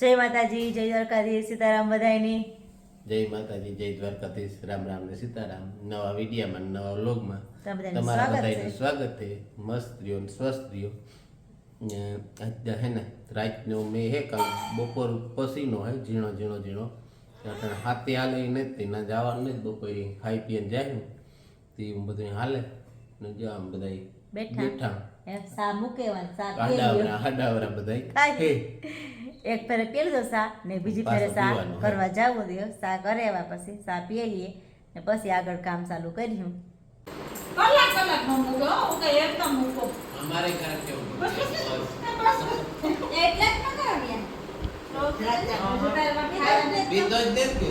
જય માતાજી જય દ્વારકાધીશ સીતારામ બધાયની. જય માતાજી જય દ્વારકાધીશ રામ રામ ને સીતારામ. નવા વિડીયામાં નવા વ્લોગમાં તમારા બધાનું. સ્વાગત છે. મસ્ત રહ્યો સ્વસ્થ રહ્યો હે ને રાતનો મેં હે કાલ બપોર પસીનો હે ઝીણો ઝીણો ઝીણો. અટાણે હાથે હાલે નથી ના જવાનું નથી. બપોરે ખાઈ પીને જાય તે બધું હાલે ને જો આમ બધા બેઠા. બેઠા. સા મૂકેવાન સા આડાવરા આડાવરા બધા ખાય. એક ફેરે પીલી દો સા ને બીજી ફેરે સા કરવા જવું દો. સા કરે એવા પછી સા પીએ લઈએ ને પછી આગળ કામ ચાલુ કર્યું કલાક કલાક નો મૂકો હું. કઈ એકદમ મૂકો. અમારે ઘર કેવું એટલે જ ન કરાવ્યા બીજો જ દે કે.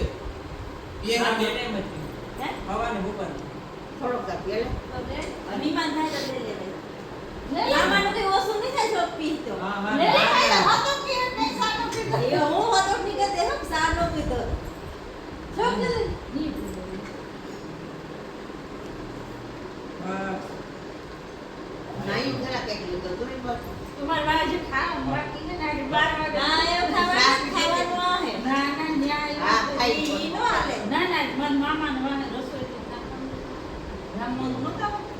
મહેમાન થાય તો લે લે. લાંબાનું કે ઓસું નહીં થાય જો પીતો. એ હું હતો જ નહીં કહેતી, હમ, સા નો પીતો. જો કીધું. તમારે વાજે ખાવા બાકી ને ના બાર વાગે હા, એવું ખાવાનું- ખાવાનું આવે. ના ના ન્યાય હા, ખાઈ ઈ નો હાલે. ના ના મન મામા ને વાહે રસોઈ તો ખાવાનું. રામમોહન નહોતા એ પીસા આવું જાવું કોઈ ભેગું. હે, મિસા? તમારે કોઈ કે કે બધા જાય એટલે તો એક દે આવજો. આવું. તા જા બધા દે ને. તો મિસા મોર ને મોર હોય અમારે. બીજી કોઈ ના બધી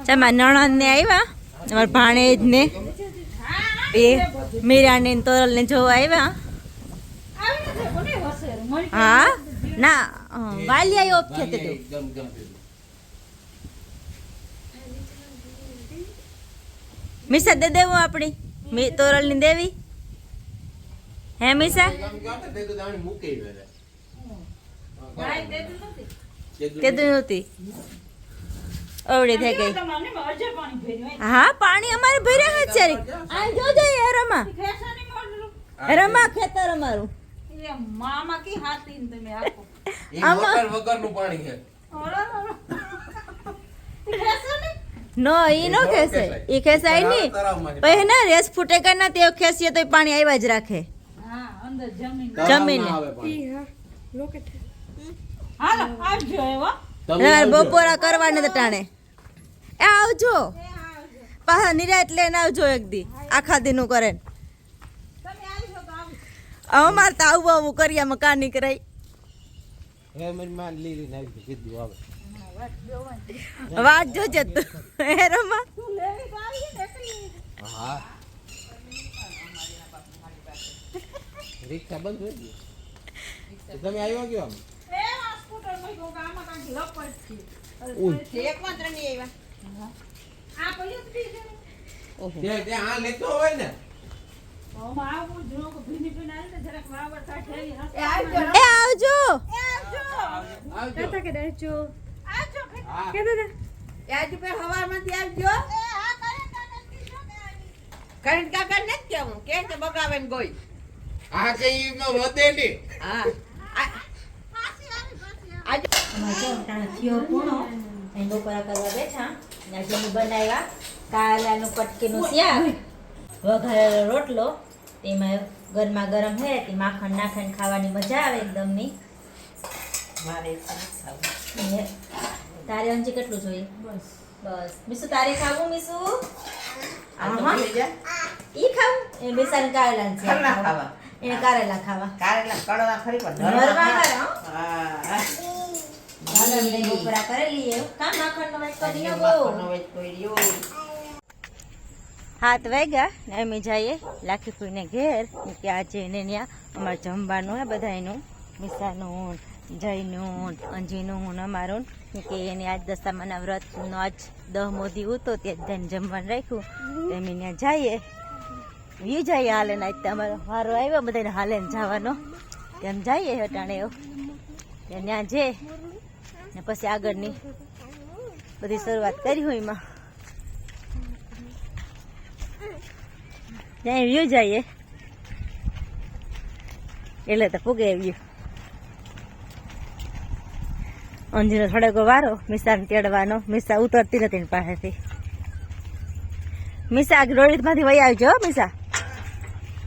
ચામાં નણંદ ને આવ્યા અમારા ભાણેજ ને એ મીરાને ને જોવા આવ્યા હા ના વાલિયા ઓફ છે તે તો. ગમ ગમ મિસા દે દેવું આપણી મી તોરલની દેવી હે મિસા તે તો નહોતી અવળી થઈ ગઈ. હા પાણી અમારે ભર્યા છે આ જોજો એ રમા. રમા ખેતર અમારું. એ મામા કી હાથી તમે આપો પાણી છે. નો ઈ નો ખેસે. ઈ ખેસાય નહીં. તળાવમાંથી પછી ના રેસ ફૂટે કર ના તે ખેસીએ તો પાણી આવ્યા જ રાખે. હા અંદર જમીન. હાલો આવજો એવો. બપોરા કરવાને તો ટાણે. એ આવજો. પાછા નિરાત લઈને આવજો એક દી આખા દીનું કરે. તમે આવશો તો આવજો અમારે તો આવું આવું કરીએ અમે કાં નીકળાય. હે મારી માં લીલી નાખી કીધું આવે વાત જોજે તું. હે રમા. હા રિક્ષા બંધ થઈ ગઈ તમે આવ્યો કયો એ સ્કૂટરમાં તો આમાં કાંઈક લપટ છે એક માત્ર નહીં બી છે ત્યાં ત્યાં આ લેતો હોય ને હું આવું જ રોક ભીની ભીની આવી ને જરાક વાવર કાઢેલી હશે એ આવજો એ આવજો આવજો આવજો હા એ હા કરે તને કીધું આ કઈ એમાં વધે નહીં પાછી આવી પૂણો અહીં બપોરા કરવા બેઠા ને આજે અમે બનાવ્યા કારેલાનું પટકીનું શાક વઘારેલો રોટલો તેમાં ગરમા ગરમ હે તે માખણ નાખીને ખાવાની મજા આવે એકદમની. મારે તારે અંજી કેટલું જોઈએ? બસ. બસ. મીસુ તારે ખાવું મીસુ. ઈ ખાવું? એ બેસાને કારેલા છે. એને કારેલા ખાવા. નરવા કરે, હો. ચાલો અમે બપોરા કરી કામ માખણનો વાટકો દીનો બહુ હાથ વાગ્યા ને અમે જઈએ લાખી ફૂઈને ઘેર કે આજે એને ત્યાં અમારે જમવાનું હે બધાયનું. મિસાનું જયનું અંજીનું ને અમારું. ને કે એને આજ દશામાના વ્રતનો આજ દહ મોદી ઉતો ત્યાં ધ્યાન જમવાનું રાખ્યું. એમ ત્યાં જઈએ. વી જઈએ હાલે ને તમારો વારો આવ્યો બધાને હાલે ને જવાનો. તેમ જઈએ હટાણે એવું ત્યાં ત્યાં જે ને પછી આગળની બધી શરૂઆત કરી હોય એમાં. ત્યાં વ્યૂ જઈએ એટલે તો પૂગે વ્યૂ અંજીનો થોડોક વારો મિસાને તેડવાનો. મિસા ઉતરતી નથી પાસેથી. મિસા રોહિતમાંથી વહી આવજો મિસા.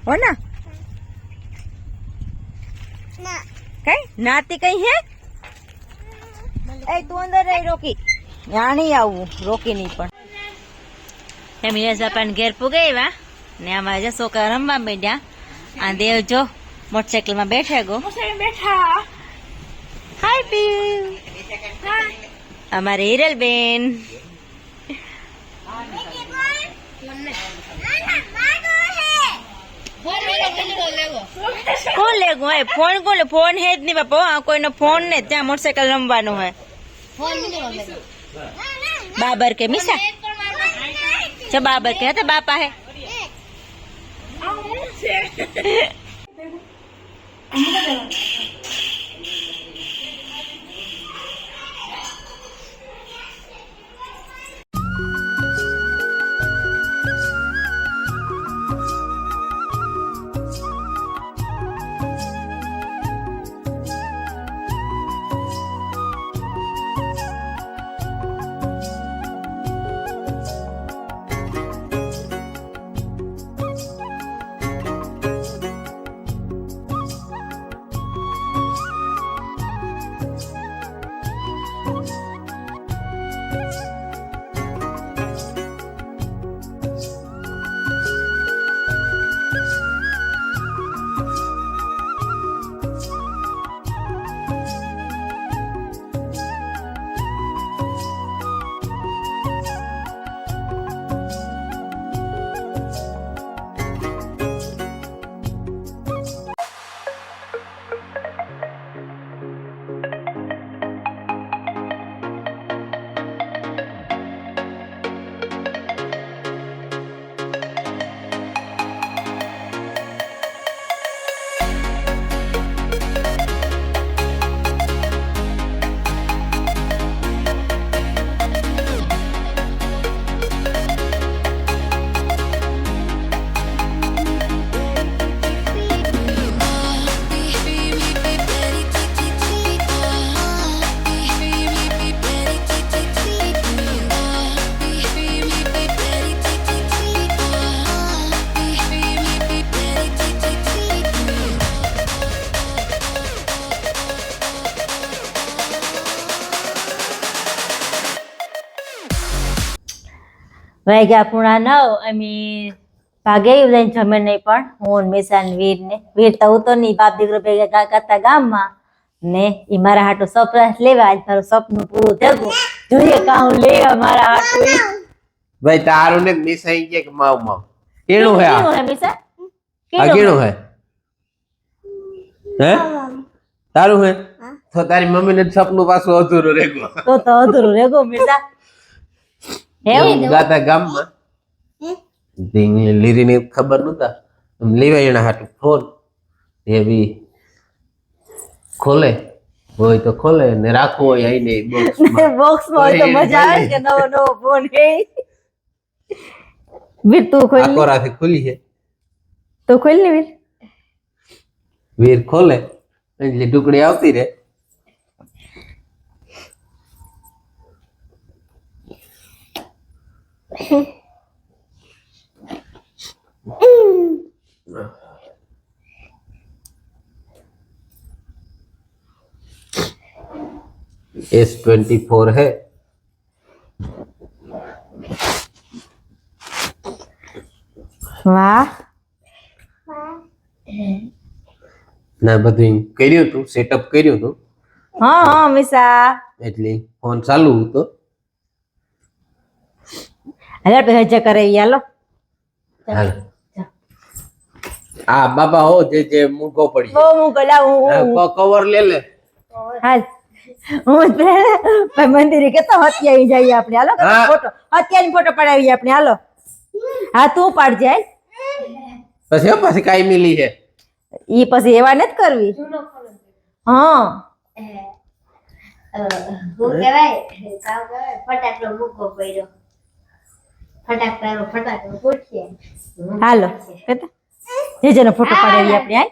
હો ના. કઈ? નાતી કઈ હે? એ તું અંદર રહી રોકી. ત્યાં નહીં આવવું રોકી નહીં પણ. એમ યજાપાન ઘેર પુગાવ્યા ને આમાં જશો કે રમવા બેઠ્યા આ દેવ જો મોટરસાયકલમાં બેઠા ગો. બેઠા. હાય પીવ અમારે હિરલબેન. કોણ લેગું? હોય ફોન કોણ ફોન હે જ નહીં બાપો કોઈનો ફોન ને ત્યાં મોટરસાયકલ રમવાનું હોય. બાબર કે મિસા? જો બાબર કે હતા બાપા હે? વાગ્યા પૂણા નવ અમે ભાગે બધાને જમે નહીં પણ હું ને મિસા ને વીર તો હું તો નહીં બાપ દીકરો ભેગા કરતા ગામમાં. ને એ મારા હાટું સપરાશ લેવા આજ મારું સપનું પૂરું થયું. જોઈએ કાઉ લેવા મારા હાટું ભાઈ તારું ને મિસાઈ કે માવ માવ? કેણું હે આ? હે મિસા? આ કેણું હે? હે? તારું હે? તો તારી મમ્મી ને સપનું પાછું અધૂરું રેગો તો તો અધૂરું રેગો મિસા. ગાતા ગામમાં. લીરી ખબર નતા લેવાય હાટું ફોન. એ બી ખોલે. હોય તો ખોલે ને રાખવું હોય આઈને બોક્સમાં બોક્સમાં હોય તો મજા આવે કે નવો નવો ફોન હે? વીર તું ખોલ આખો રાતે ખુલી છે. તું ખોલ ને વીર? વીર ખોલે. એટલે ટુકડી આવતી રે एस ट्वेंटी फोर है વાહ ના બધું કર્યું હતું સેટઅપ કર્યું હતું હા હા મિસા એટલે ફોન ચાલુ હતો હજાર પે હજાર કરે ઈ હાલો. હા આ બાબા હો જે જે મૂકો પડી બહુ હું ગલા હું કવર લે લે. હા. હું ભાઈ મંદિરે કેતો હત્યાવી જઈએ આપણે હાલો ફોટો. હત્યાની ફોટો પડાવીએ આપણે હાલો. હા તું પાડજે જાય પછી પછી કાઈ મિલી છે. ઈ પછી એવા નથી કરવી. હા. હું કહેવાય કામ કહેવાય ફટાકડો મૂકો પડ્યો. ફટાકડાનો ફટાકડો ગોઠીએ હાલો કેતા જેજેનો ફોટો પડાવીએ આપણે હાલ